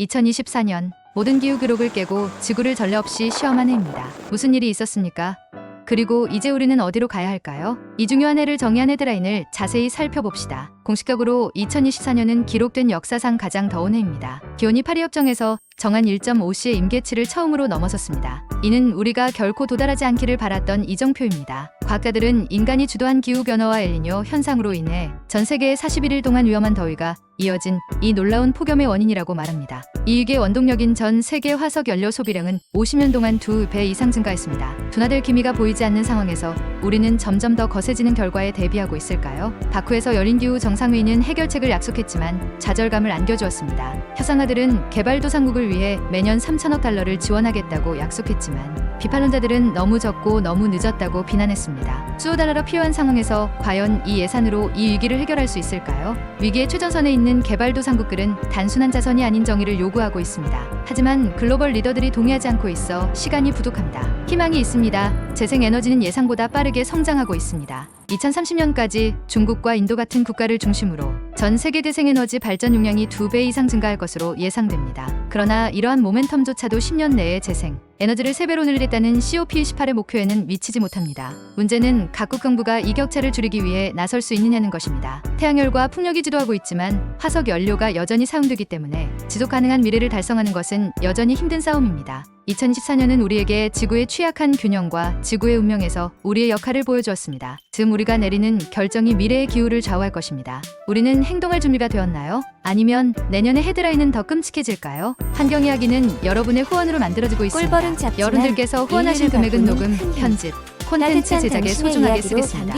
2024년 모든 기후 기록을 깨고 지구를 전례 없이 시험한 해입니다. 무슨 일이 있었습니까? 그리고 이제 우리는 어디로 가야 할까요? 이 중요한 해를 정의한 헤드라인을 자세히 살펴봅시다. 공식적으로 2024년은 기록된 역사상 가장 더운 해입니다. 기온이 파리 협정에서 정한 1.5시의 임계치를 처음으로 넘어섰습니다. 이는 우리가 결코 도달하지 않기를 바랐던 이정표입니다. 과학자들은 인간이 주도한 기후변화와 엘니뇨 현상으로 인해 전 세계에 41일 동안 위험한 더위가 이어진 이 놀라운 폭염의 원인이라고 말합니다. 이 위기의 원동력인 전 세계 화석 연료 소비량은 50년 동안 두 배 이상 증가했습니다. 둔화될 기미가 보이지 않는 상황에서 우리는 점점 더 거세지는 결과에 대비하고 있을까요? 바쿠에서 열린 기후 정상회의는 해결책을 약속했지만 좌절감을 안겨주었습니다. 협상가들은 개발도상국을 위해 매년 3천억 달러를 지원하겠다고 약속했지만 비판론자들은 너무 적고 너무 늦었다고 비난했습니다. 수호 달러로 필요한 상황에서 과연 이 예산으로 이 위기를 해결할 수 있을까요? 위기의 최전선에 있는 개발도상국들은 단순한 자선이 아닌 정의를 요구하고 있습니다. 하지만 글로벌 리더들이 동의하지 않고 있어 시간이 부족합니다. 희망이 있습니다. 재생에너지는 예상보다 빠르게 성장하고 있습니다. 2030년까지 중국과 인도 같은 국가를 중심으로 전 세계 대생에너지 발전 용량이 두배 이상 증가할 것으로 예상됩니다. 그러나 이러한 모멘텀조차도 10년 내에 재생, 에너지를 3배로 늘리겠다는 COP28의 목표에는 미치지 못합니다. 문제는 각국 정부가 이 격차를 줄이기 위해 나설 수 있느냐는 것입니다. 태양열과 풍력이 주도하고 있지만 화석 연료가 여전히 사용되기 때문에 지속 가능한 미래를 달성하는 것은 여전히 힘든 싸움입니다. 2024년은 우리에게 지구의 취약한 균형과 지구의 운명에서 우리의 역할을 보여주었습니다. 즈음 우리가 내리는 결정이 미래의 기후를 좌우할 것입니다. 우리는 행동할 준비가 되었나요? 아니면 내년의 헤드라인은 더 끔찍해질까요? 환경 이야기는 여러분의 후원으로 만들어지고 있습니다. 여러분들께서 인류를 금액은 녹음. 편집, 콘텐츠 제작에 소중하게 쓰겠습니다.